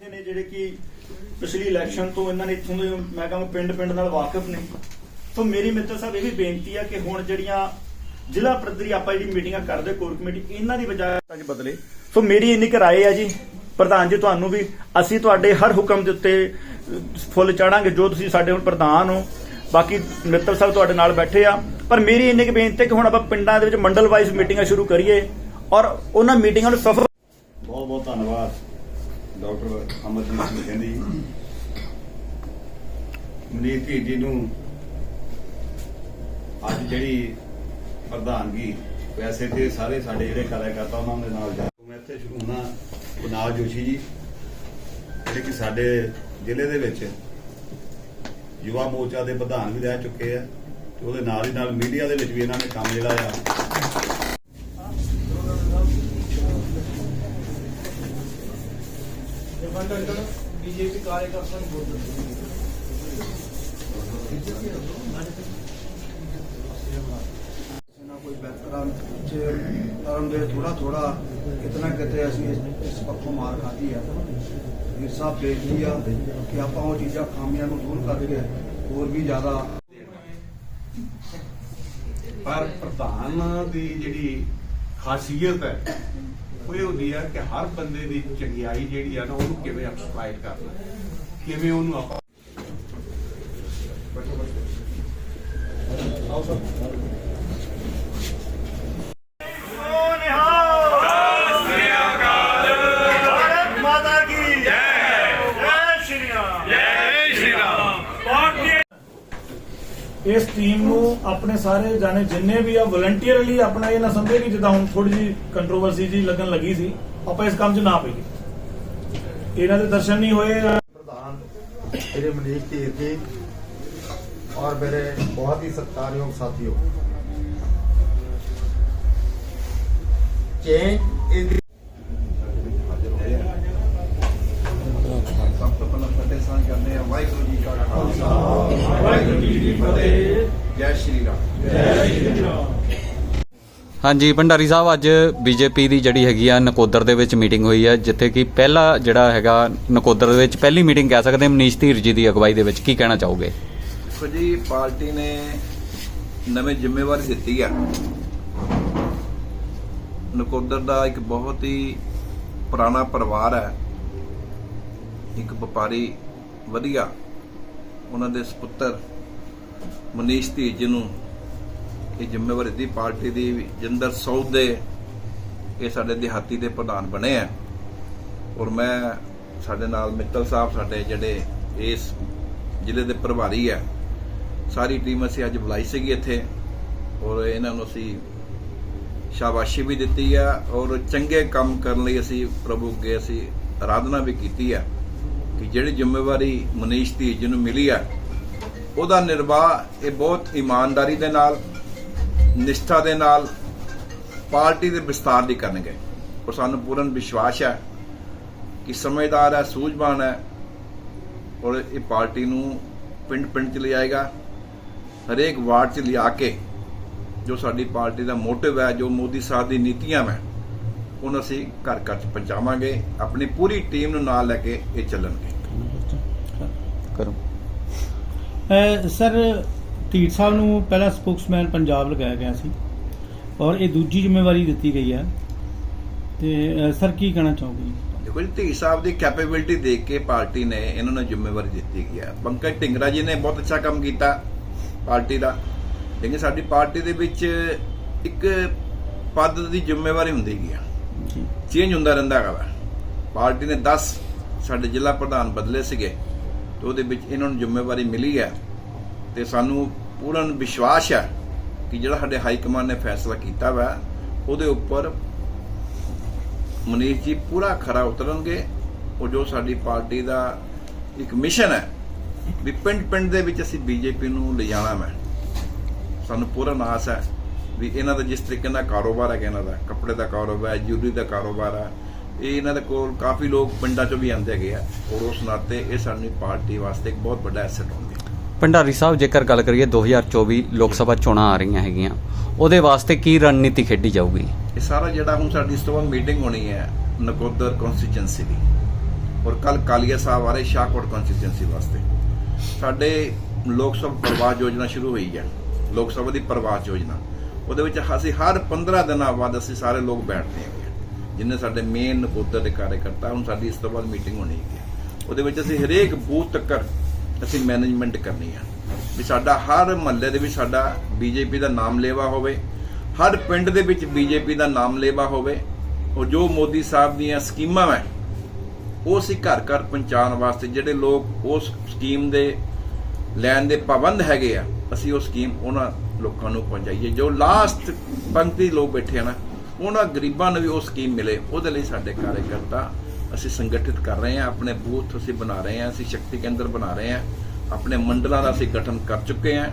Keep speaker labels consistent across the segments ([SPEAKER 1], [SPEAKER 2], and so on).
[SPEAKER 1] ਬੈਠੇ ਨੇ ਜਿਹੜੇ ਕਿ ਪਿਛਲੀ ਇਲੈਕਸ਼ਨ ਤੋਂ ਇਹਨਾਂ ਨੇ ਇੱਥੋਂ ਦੇ, ਮੈਂ ਕਹਾਂ ਪਿੰਡ ਪਿੰਡ ਨਾਲ ਵਾਕਿਫ ਨੇ। ਸੋ ਮੇਰੀ ਮਿੱਤਰ ਸਾਹਿਬ ਇਹ ਵੀ ਬੇਨਤੀ ਆ ਕਿ ਹੁਣ ਜਿਹੜੀਆਂ ਜ਼ਿਲ੍ਹਾ ਪੱਧਰੀ ਆਪਾਂ ਜਿਹੜੀ ਮੀਟਿੰਗਾਂ ਕਰਦੇ, ਕੋਰ ਕਮੇਟੀ, ਇਹਨਾਂ ਦੀ ਬਜਾਏ ਅੱਜ ਬਦਲੇ। ਸੋ ਮੇਰੀ ਇੰਨੀ ਕੁ ਆ ਜੀ। ਪ੍ਰਧਾਨ ਜੀ, ਤੁਹਾਨੂੰ ਵੀ ਅਸੀਂ ਤੁਹਾਡੇ ਹਰ ਹੁਕਮ ਦੇ ਉੱਤੇ ਫੁੱਲ ਚਾੜਾਂਗੇ, ਜੋ ਤੁਸੀਂ ਸਾਡੇ ਹੁਣ ਪ੍ਰਧਾਨ ਹੋ। ਬਾਕੀ ਮਿੱਤਰ ਸਾਹਿਬ ਤੁਹਾਡੇ ਨਾਲ ਬੈਠੇ ਆ। ਪਰ ਮੇਰੀ ਇੰਨੀ ਕੁ ਬੇਨਤੀ ਹੈ ਕਿ ਹੁਣ ਆਪਾਂ ਪਿੰਡਾਂ ਦੇ ਵਿੱਚ ਮੰਡਲ ਵਾਈਜ਼ ਮੀਟਿੰਗਾਂ ਸ਼ੁਰੂ ਕਰੀਏ ਔਰ ਉਹਨਾਂ ਮੀਟਿੰਗਾਂ ਨੂੰ ਸਫਲ
[SPEAKER 2] ਬਹੁਤ ਬਹੁਤ ਧੰਨਵਾਦ। ਡਾਕਟਰ ਅਮਰਜੀਤ ਸਿੰਘ ਕਹਿੰਦੀ ਮਨੀਤ ਜੀ ਜੀ ਨੂੰ ਅੱਜ ਜਿਹੜੀ ਪ੍ਰਧਾਨਗੀ ਵੈਸੇ ਤੇ ਸਾਰੇ ਸਾਡੇ ਜਿਹੜੇ ਕਾਰਜਕਰਤਾ ਉਹਨਾਂ ਦੇ ਨਾਲ ਜਾ ਮੈਂ ਇੱਥੇ ਸ਼ੁਰੂ ਹੋਣਾ, ਕੁਨਾਲ ਜੋਸ਼ੀ ਜੀ, ਜਿਹੜੇ ਕਿ ਸਾਡੇ ਜ਼ਿਲ੍ਹੇ ਦੇ ਵਿੱਚ ਯੁਵਾ ਮੋਰਚਾ ਦੇ ਪ੍ਰਧਾਨ ਵੀ ਰਹਿ ਚੁੱਕੇ ਆ, ਤੇ ਉਹਦੇ ਨਾਲ ਹੀ ਨਾਲ ਮੀਡੀਆ ਦੇ ਵਿੱਚ ਵੀ ਇਹਨਾਂ ਨੇ ਕੰਮ ਜਿਹੜਾ ਆ
[SPEAKER 3] బీజేపీ కార్యకర్తలను కోరుతున్నాను ਕੋਈ ਬਿਹਤਰਾਂ ਚ ਕਰਨ ਦੇ ਥੋੜਾ ਥੋੜਾ ਕਿਤਨਾ ਕਿਤੇ ਅਸੀਂ ਇਸ ਪੱਖੋਂ ਮਾਰ ਖਾਦੀ ਆ। ਵੀਰ ਸਾਹਿਬ ਬੇਨਤੀ ਆ ਕਿ ਆਪਾਂ ਉਹ ਚੀਜ਼ਾਂ ਖਾਮੀਆਂ ਨੂੰ ਦੂਰ ਕਰਕੇ ਹੋਰ ਵੀ ਜ਼ਿਆਦਾ
[SPEAKER 4] ਪਰ ਪ੍ਰਧਾਨ ਦੀ ਜਿਹੜੀ ਖਾਸੀਅਤ ਹੈ ਉਹ ਇਹ ਹੁੰਦੀ ਹੈ ਕਿ ਹਰ ਬੰਦੇ ਦੀ ਚੰਗਿਆਈ ਜਿਹੜੀ ਆ ਨਾ, ਉਹਨੂੰ ਕਿਵੇਂ ਐਕਸਪਲਾਈਟ ਕਰਨਾ? ਕਿਵੇਂ ਉਹਨੂੰ ਆਪਾਂ
[SPEAKER 5] ਇਸ ਟੀਮ ਨੂੰ ਆਪਣੇ ਸਾਰੇ ਜਾਣੇ ਜਿੰਨੇ ਵੀ ਆ ਵਲੰਟੀਅਰਲੀ ਆਪਣਾ ਇਹ ਨਾ ਸਮਝੇ ਕਿ ਜਿੱਦਾਂ ਹੁਣ ਥੋੜੀ ਜੀ ਕੰਟਰੋਵਰਸੀ ਜੀ ਲੱਗਣ ਲੱਗੀ ਸੀ, ਆਪਾਂ ਇਸ ਕੰਮ 'ਚ ਨਾ ਪਈਏ। ਇਹਨਾਂ ਦੇ ਦਰਸ਼ਨ ਨਹੀਂ ਹੋਏ।
[SPEAKER 6] ਪ੍ਰਧਾਨ ਮੇਰੇ ਮਨੀਸ਼ ਧੀਰ ਜੀ ਔਰ ਮੇਰੇ ਬਹੁਤ ਹੀ ਸਤਿਕਾਰਯੋਗ ਸਾਥੀਓ। ਚੇਂਜ ਇਜ਼
[SPEAKER 3] ਸਭ ਤੋਂ ਪਹਿਲਾਂ ਫਤਿਹ ਸਾਂਝ ਕਰਦੇ ਆ ਵਾਹਿਗੁਰੂ ਜੀ ਕਾ ਖਾਲਸਾ
[SPEAKER 5] ਵਾਹਿਗੁਰੂ ਜੀ ਦੀ ਫਤਿਹ
[SPEAKER 3] ਜੈ ਸ਼੍ਰੀ ਰਾਮ।
[SPEAKER 7] ਹਾਂਜੀ, ਭੰਡਾਰੀ ਸਾਹਿਬ, ਅੱਜ ਬੀਜੇਪੀ ਦੀ ਜਿਹੜੀ ਹੈਗੀ ਆ ਨਕੋਦਰ ਦੇ ਵਿੱਚ ਮੀਟਿੰਗ ਹੋਈ ਹੈ ਜਿੱਥੇ ਕਿ ਪਹਿਲਾ ਜਿਹੜਾ ਹੈਗਾ ਨਕੋਦਰ ਦੇ ਵਿੱਚ ਪਹਿਲੀ ਮੀਟਿੰਗ ਕਹਿ ਸਕਦੇ ਹਾਂ, ਮਨੀਸ਼ ਧੀਰ ਜੀ ਦੀ ਅਗਵਾਈ ਦੇ ਵਿੱਚ। ਕੀ ਕਹਿਣਾ ਚਾਹੋਗੇ?
[SPEAKER 8] ਦੇਖੋ ਜੀ, ਪਾਰਟੀ ਨੇ ਨਵੀਂ ਜ਼ਿੰਮੇਵਾਰੀ ਦਿੱਤੀ ਆ। ਨਕੋਦਰ ਦਾ ਇੱਕ ਬਹੁਤ ਹੀ ਪੁਰਾਣਾ ਪਰਿਵਾਰ ਹੈ। ਇੱਕ ਵਪਾਰੀ ਵਧੀਆ, ਉਹਨਾਂ ਦੇ ਸੁਪੁੱਤਰ ਮਨੀਸ਼ ਧੀਜ ਨੂੰ ਇਹ ਜ਼ਿੰਮੇਵਾਰੀ ਦੀ ਪਾਰਟੀ ਦੀ ਜਿੰਦਰ ਸੌਦ ਦੇ ਇਹ ਸਾਡੇ ਦਿਹਾਤੀ ਦੇ ਪ੍ਰਧਾਨ ਬਣੇ ਆ। ਔਰ ਮੈਂ ਸਾਡੇ ਨਾਲ ਮਿੱਤਲ ਸਾਹਿਬ ਸਾਡੇ ਜਿਹੜੇ ਇਸ ਜ਼ਿਲ੍ਹੇ ਦੇ ਪ੍ਰਭਾਰੀ ਆ, ਸਾਰੀ ਟੀਮ ਅਸੀਂ ਅੱਜ ਬੁਲਾਈ ਸੀਗੀ ਇੱਥੇ। ਔਰ ਇਹਨਾਂ ਨੂੰ ਅਸੀਂ ਸ਼ਾਬਾਸ਼ੀ ਵੀ ਦਿੱਤੀ ਆ ਔਰ ਚੰਗੇ ਕੰਮ ਕਰਨ ਲਈ ਅਸੀਂ ਪ੍ਰਭੂ ਅੱਗੇ ਅਸੀਂ ਆਰਾਧਨਾ ਵੀ ਕੀਤੀ ਆ ਕਿ ਜਿਹੜੀ ਜ਼ਿੰਮੇਵਾਰੀ ਮਨੀਸ਼ ਧੀਜ ਨੂੰ ਮਿਲੀ ਆ ਉਹਦਾ ਨਿਰਵਾਹ ਇਹ ਬਹੁਤ ਇਮਾਨਦਾਰੀ ਦੇ ਨਾਲ, ਨਿਸ਼ਠਾ ਦੇ ਨਾਲ ਪਾਰਟੀ ਦੇ ਵਿਸਤਾਰ ਦੀ ਕਰਨਗੇ। ਔਰ ਸਾਨੂੰ ਪੂਰਨ ਵਿਸ਼ਵਾਸ ਹੈ ਕਿ ਸਮਝਦਾਰ ਹੈ, ਸੂਝਵਾਨ ਹੈ ਔਰ ਇਹ ਪਾਰਟੀ ਨੂੰ ਪਿੰਡ ਪਿੰਡ ਚ ਲਿਆਏਗਾ, ਹਰੇਕ ਵਾਰਡ ਚ ਲਿਆ ਕੇ ਜੋ ਸਾਡੀ ਪਾਰਟੀ ਦਾ ਮੋਟਿਵ ਹੈ, ਜੋ ਮੋਦੀ ਸਾਹਿਬ ਦੀ ਨੀਤੀਆਂ ਹੈ ਉਹਨੂੰ ਅਸੀਂ ਘਰ ਘਰ ਚ ਪਹੁੰਚਾਵਾਂਗੇ, ਆਪਣੀ ਪੂਰੀ ਟੀਮ ਨੂੰ ਨਾਲ ਲੈ ਕੇ ਇਹ ਚੱਲਣਗੇ।
[SPEAKER 7] ਕਰੋ
[SPEAKER 9] ਸਰ ਢੀਟ ਸਾਹਿਬ ਨੂੰ ਪਹਿਲਾ ਸਪੋਕਸਮੈਨ ਪੰਜਾਬ ਲਗਾਇਆ ਗਿਆ ਸੀ ਔਰ ਇਹ ਦੂਜੀ ਜ਼ਿੰਮੇਵਾਰੀ ਦਿੱਤੀ ਗਈ ਹੈ। ਤੇ ਸਰ ਕੀ ਕਹਿਣਾ ਚਾਹੋਗੇ?
[SPEAKER 8] ਦੇਖੋ ਜੀ ਧੀ ਸਾਹਿਬ ਦੀ ਕੈਪੇਬਿਲਿਟੀ ਦੇਖ ਕੇ ਪਾਰਟੀ ਨੇ ਇਹਨਾਂ ਨੂੰ ਜ਼ਿੰਮੇਵਾਰੀ ਦਿੱਤੀ ਗਈ ਹੈ। ਪੰਕਜ ਢਿੰਗਰਾ ਜੀ ਨੇ ਬਹੁਤ ਅੱਛਾ ਕੰਮ ਕੀਤਾ ਪਾਰਟੀ ਦਾ। ਲੇਕਿਨ ਸਾਡੀ ਪਾਰਟੀ ਦੇ ਵਿੱਚ ਇੱਕ ਪਦ ਦੀ ਜ਼ਿੰਮੇਵਾਰੀ ਹੁੰਦੀ ਗਈ
[SPEAKER 9] ਜੀ।
[SPEAKER 8] ਚੇਂਜ ਹੁੰਦਾ ਰਹਿੰਦਾ ਹੈਗਾ। ਪਾਰਟੀ ਨੇ 10 ਸਾਡੇ ਜ਼ਿਲ੍ਹਾ ਪ੍ਰਧਾਨ ਬਦਲੇ ਸੀਗੇ ਤੇ ਉਹਦੇ ਵਿੱਚ ਇਹਨਾਂ ਨੂੰ ਜ਼ਿੰਮੇਵਾਰੀ ਮਿਲੀ ਹੈ। ਤੇ ਸਾਨੂੰ ਪੂਰਨ ਵਿਸ਼ਵਾਸ ਹੈ ਕਿ ਜਿਹੜਾ ਸਾਡੇ ਹਾਈ ਕਮਾਂਡ ਨੇ ਫੈਸਲਾ ਕੀਤਾ ਵਾ, ਉਹਦੇ ਉੱਪਰ ਮਨੀਸ਼ ਜੀ ਪੂਰਾ ਖਰਾ ਉਤਰਨਗੇ। ਉਹ ਜੋ ਸਾਡੀ ਪਾਰਟੀ ਦਾ ਇੱਕ ਮਿਸ਼ਨ ਹੈ ਵੀ ਪਿੰਡ ਪਿੰਡ ਦੇ ਵਿੱਚ ਅਸੀਂ ਬੀਜੇਪੀ ਨੂੰ ਲਿਜਾਣਾ ਮੈਂ ਸਾਨੂੰ ਪੂਰਨ ਆਸ ਹੈ ਵੀ ਇਹਨਾਂ ਦਾ ਜਿਸ ਤਰੀਕੇ ਨਾਲ ਕਾਰੋਬਾਰ ਹੈ ਇਹਨਾਂ ਦਾ ਕੱਪੜੇ ਦਾ ਕਾਰੋਬਾਰ ਹੈ ਜੁਲਰੀ ਦਾ ਕਾਰੋਬਾਰ ਹੈ, ਇਹ ਇਹਨਾਂ ਦੇ ਕੋਲ ਕਾਫੀ ਲੋਕ ਪਿੰਡਾਂ ਚੋਂ ਵੀ ਆਉਂਦੇ ਹੈਗੇ ਆ। ਔਰ ਉਸ ਨਾਤੇ ਇਹ ਸਾਡੀ ਪਾਰਟੀ ਵਾਸਤੇ ਇੱਕ ਬਹੁਤ ਵੱਡਾ ਐਸੈਟ ਹੋਣਗੇ
[SPEAKER 7] ਭੰਡਾਰੀ ਸਾਹਿਬ, ਜੇਕਰ ਗੱਲ ਕਰੀਏ 2024 ਲੋਕ ਸਭਾ ਚੋਣਾਂ ਆ ਰਹੀਆਂ ਹੈਗੀਆਂ, ਉਹਦੇ ਵਾਸਤੇ ਕੀ ਰਣਨੀਤੀ ਖੇਡੀ ਜਾਊਗੀ?
[SPEAKER 8] ਇਹ ਸਾਰਾ ਜਿਹੜਾ ਹੁਣ ਸਾਡੀ ਇਸ ਤੋਂ ਬਾਅਦ ਮੀਟਿੰਗ ਹੋਣੀ ਹੈ, ਨਕੋਦਰ ਕਨਸਟੀਚੁਐਂਸੀ ਦੀ। ਔਰ ਕੱਲ ਕਾਲੀਆ ਸਾਹਿਬ ਆ ਰਹੇ ਸ਼ਾਹਕੋਟ ਕੰਸਟੀਚੁਐਂਸੀ ਵਾਸਤੇ। ਸਾਡੇ ਲੋਕ ਸਭਾ ਪ੍ਰਵਾਸ ਯੋਜਨਾ ਸ਼ੁਰੂ ਹੋਈ ਹੈ, ਲੋਕ ਸਭਾ ਦੀ ਪ੍ਰਵਾਸ ਯੋਜਨਾ। ਉਹਦੇ ਵਿੱਚ ਅਸੀਂ ਹਰ 15 ਦਿਨਾਂ ਬਾਅਦ ਅਸੀਂ ਸਾਰੇ ਲੋਕ ਬੈਠਦੇ ਹਾਂ। ਜਿੰਨੇ ਸਾਡੇ ਮੇਨ ਨਕੋਦਰ ਦੇ ਕਾਰਜਕਰਤਾ, ਹੁਣ ਸਾਡੀ ਇਸ ਤੋਂ ਬਾਅਦ ਮੀਟਿੰਗ ਹੋਣੀ ਹੈ। ਉਹਦੇ ਵਿੱਚ ਅਸੀਂ ਹਰੇਕ ਬੂਥ ਤੱਕ ਅਸੀਂ ਮੈਨੇਜਮੈਂਟ ਕਰਨੀ ਆ। ਵੀ ਸਾਡਾ ਹਰ ਮਹੱਲੇ ਦੇ ਵਿੱਚ ਸਾਡਾ ਬੀਜੇਪੀ ਦਾ ਨਾਮ ਲੇਵਾ ਹੋਵੇ, ਹਰ ਪਿੰਡ ਦੇ ਵਿੱਚ ਬੀਜੇਪੀ ਦਾ ਨਾਮ ਲੇਵਾ ਹੋਵੇ ਔਰ ਜੋ ਮੋਦੀ ਸਾਹਿਬ ਦੀਆਂ ਸਕੀਮਾਂ ਹੈ ਉਹ ਅਸੀਂ ਘਰ ਘਰ ਪਹੁੰਚਾਉਣ ਵਾਸਤੇ ਜਿਹੜੇ ਲੋਕ ਉਸ ਸਕੀਮ ਦੇ ਲੈਣ ਦੇ ਪਾਬੰਦ ਹੈਗੇ ਆ, ਅਸੀਂ ਉਹ ਸਕੀਮ ਉਹਨਾਂ ਲੋਕਾਂ ਨੂੰ ਪਹੁੰਚਾਈਏ। ਜੋ ਲਾਸਟ ਪੰਕਤੀ ਲੋਕ ਬੈਠੇ ਆ ਨਾ, ਉਹਨਾਂ ਗਰੀਬਾਂ ਨੂੰ ਵੀ ਉਹ ਸਕੀਮ ਮਿਲੇ, ਉਹਦੇ ਲਈ ਸਾਡੇ ਕਾਰਜਕਰਤਾ ਅਸੀਂ ਸੰਗਠਿਤ ਕਰ ਰਹੇ ਹਾਂ ਆਪਣੇ ਬੂਥ ਅਸੀਂ ਬਣਾ ਰਹੇ ਹਾਂ ਅਸੀਂ ਸ਼ਕਤੀ ਕੇਂਦਰ ਬਣਾ ਰਹੇ ਹਾਂ ਆਪਣੇ ਮੰਡਲਾਂ ਦਾ ਅਸੀਂ ਗਠਨ ਕਰ ਚੁੱਕੇ ਹਾਂ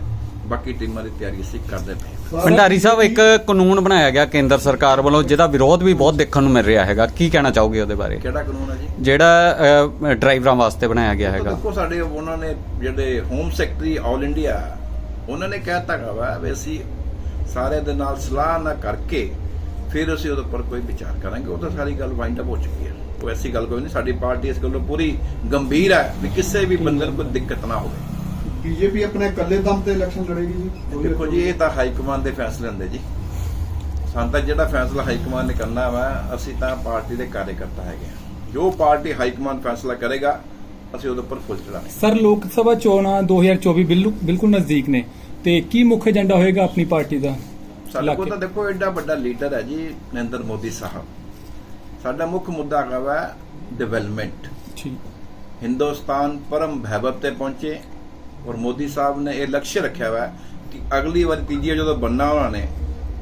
[SPEAKER 8] ਬਾਕੀ ਟੀਮਾਂ ਦੀ ਤਿਆਰੀ ਅਸੀਂ ਕਰਦੇ ਪਏ
[SPEAKER 7] ਭੰਡਾਰੀ ਸਾਹਿਬ ਇੱਕ ਕਾਨੂੰਨ ਬਣਾਇਆ ਗਿਆ ਕੇਂਦਰ ਸਰਕਾਰ ਵੱਲੋਂ ਜਿਹਦਾ ਵਿਰੋਧ ਵੀ ਬਹੁਤ ਦੇਖਣ ਨੂੰ ਮਿਲ ਰਿਹਾ ਹੈਗਾ। ਕੀ ਕਹਿਣਾ ਚਾਹੋਗੇ ਉਹਦੇ ਬਾਰੇ?
[SPEAKER 8] ਕਿਹੜਾ ਕਾਨੂੰਨ ਹੈ ਜੀ?
[SPEAKER 7] ਜਿਹੜਾ ਡਰਾਈਵਰਾਂ ਵਾਸਤੇ ਬਣਾਇਆ ਗਿਆ ਹੈਗਾ।
[SPEAKER 8] ਦੇਖੋ ਸਾਡੇ ਉਹਨਾਂ ਨੇ ਜਿਹੜੇ ਹੋਮ ਸੈਕਟਰੀ ਆਲ ਇੰਡੀਆ ਉਹਨਾਂ ਨੇ ਕਹਿਤਾ ਹੈਗਾ ਵਾ ਵੀ ਅਸੀਂ ਸਾਰੇ ਦੇ ਨਾਲ ਸਲਾਹ ਨਾ ਕਰਕੇ ਫਿਰ ਅਸੀਂ ਉਹਦੇ ਉੱਪਰ ਕੋਈ ਵਿਚਾਰ ਕਰਾਂਗੇ। ਉਹ ਤਾਂ ਸਾਰੀ ਗੱਲ ਵਾਈਂਡ ਅਪ ਹੋ ਚੁੱਕੀ ਹੈ। ਕੋਈ ਐਸੀ ਗੱਲ ਕੋਈ ਨਹੀਂ ਸਾਡੀ ਪਾਰਟੀ ਇਸ ਗੱਲੋਂ ਪੂਰੀ ਗੰਭੀਰ ਹੈ ਵੀ ਕਿਸੇ ਵੀ ਬੰਦੇ ਨੂੰ ਕੋਈ ਦਿੱਕਤ ਨਾ ਹੋਵੇ।
[SPEAKER 3] ਬੀਜੇਪੀ ਆਪਣੇ ਇਕੱਲੇ ਦਮ ਤੇ ਇਲੈਕਸ਼ਨ ਲੜੇਗੀ ਜੀ?
[SPEAKER 8] ਦੇਖੋ ਜੀ ਇਹ ਤਾਂ ਹਾਈ ਕਮਾਂਡ ਦੇ ਫੈਸਲੇ ਹੁੰਦੇ ਜੀ। ਸਾਨੂੰ ਤਾਂ ਜਿਹੜਾ ਫੈਸਲਾ ਹਾਈ ਕਮਾਂਡ ਨੇ ਕਰਨਾ ਵਾ ਅਸੀਂ ਤਾਂ ਪਾਰਟੀ ਦੇ ਕਾਰਜਕਰਤਾ ਹੈਗੇ ਹਾਂ। ਜੋ ਪਾਰਟੀ ਹਾਈ ਕਮਾਂਡ ਫੈਸਲਾ ਕਰੇਗਾ ਅਸੀਂ ਉਹਦੇ ਉੱਪਰ ਫੁੱਲ ਚੜਾਂਗੇ
[SPEAKER 10] ਸਰ ਲੋਕ ਸਭਾ ਚੋਣਾਂ 2024 ਬਿਲਕੁਲ ਬਿਲਕੁਲ ਨਜ਼ਦੀਕ ਨੇ। ਤੇ ਕੀ ਮੁੱਖ ਏਜੰਡਾ ਹੋਏਗਾ ਆਪਣੀ ਪਾਰਟੀ ਦਾ
[SPEAKER 8] ਸਾਡੇ ਕੋਲ ਤਾਂ ਦੇਖੋ ਐਡਾ ਵੱਡਾ ਲੀਡਰ ਹੈ ਜੀ ਨਰਿੰਦਰ ਮੋਦੀ ਸਾਹਿਬ। ਸਾਡਾ ਮੁੱਖ ਮੁੱਦਾ ਹੈਗਾ ਵਾ ਡਿਵੈਲਪਮੈਂਟ
[SPEAKER 10] ਠੀਕ।
[SPEAKER 8] ਹਿੰਦੁਸਤਾਨ ਪਰਮ ਵੈਭਵ ਤੇ ਪਹੁੰਚੇ ਔਰ ਮੋਦੀ ਸਾਹਿਬ ਨੇ ਇਹ ਲਕਸ਼ਯ ਰੱਖਿਆ ਵਾ ਕਿ ਅਗਲੀ ਵਾਰ ਤੀਜੀ ਜਦੋਂ ਬੰਨਾ ਉਹਨਾਂ ਨੇ